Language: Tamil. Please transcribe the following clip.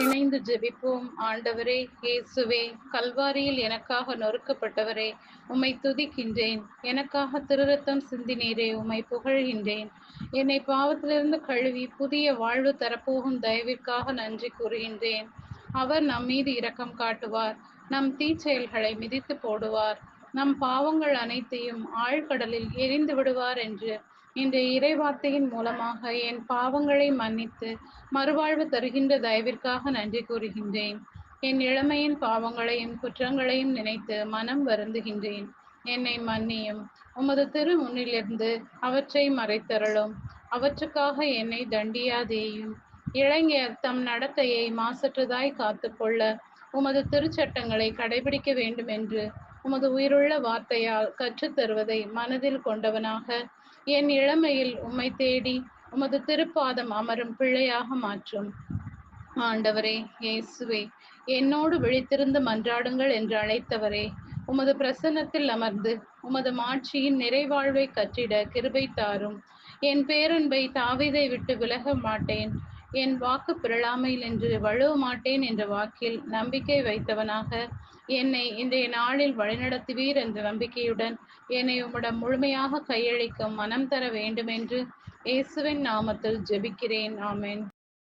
இணைந்து ஜெபிப்போம். ஆண்டவரே இயேசுவே கல்வாரியில் எனக்காக நொறுக்கப்பட்டவரே உம்மை துதிக்கின்றேன். எனக்காக திருரத்தம் சிந்தினீரே உம்மை புகழ்கின்றேன். என்னை பாவத்திலிருந்து கழுவி புதிய வாழ்வு தரப்போகும் தயவிற்காக நன்றி கூறுகின்றேன். அவர் நம் மீது இரக்கம் காட்டுவார். நம் தீச்செயல்களை மிதித்து போடுவார். நம் பாவங்கள் அனைத்தையும் ஆழ்கடலில் எரிந்து விடுவார் என்று இந்த இறைவார்த்தையின் மூலமாக என் பாவங்களை மன்னித்து மறுவாழ்வு தருகின்ற தயவிற்காக நன்றி கூறுகின்றேன். என் இளமையின் பாவங்களையும் குற்றங்களையும் நினைத்து மனம் வருந்துகின்றேன். என்னை மன்னியும். உமது திரு முன்னிலிருந்து அவற்றை மறைத்தரலும் அவற்றுக்காக என்னை தண்டியாதேயும். இளைஞர் தம் நடத்தையை மாசற்றதாய் காத்துக்கொள்ள உமது திருச்சட்டங்களை கடைபிடிக்க வேண்டும் என்று உமது உயிருள்ள வார்த்தையால் கற்றுத்தருவதை மனதில் கொண்டவனாக என் இளமையில் உம்மை தேடி உமது திருப்பாதம் அமரும் பிள்ளையாக மாற்றும். ஆண்டவரே இயேசுவே என்னோடு விழித்திருந்து மன்றாடுங்கள் என்று அழைத்தவரே உமது பிரசன்னத்தில் அமர்ந்து உமது மாட்சியின் நிறைவாழ்வை கற்றிட கிருபை தாரும். என் பேரன்பை தாவிதை விட்டு விலக மாட்டேன். என் வாக்கு பிறழாமையில் என்று வழுவ மாட்டேன் என்ற வாக்கில் நம்பிக்கை வைத்தவனாக என்னை இன்றைய நாளில் வழிநடத்துவீர் என்ற நம்பிக்கையுடன் என்னை உம்மிடம் முழுமையாக கையளிக்கும் மனம் தர வேண்டும் என்று இயேசுவின் நாமத்தில் ஜெபிக்கிறேன். ஆமேன்.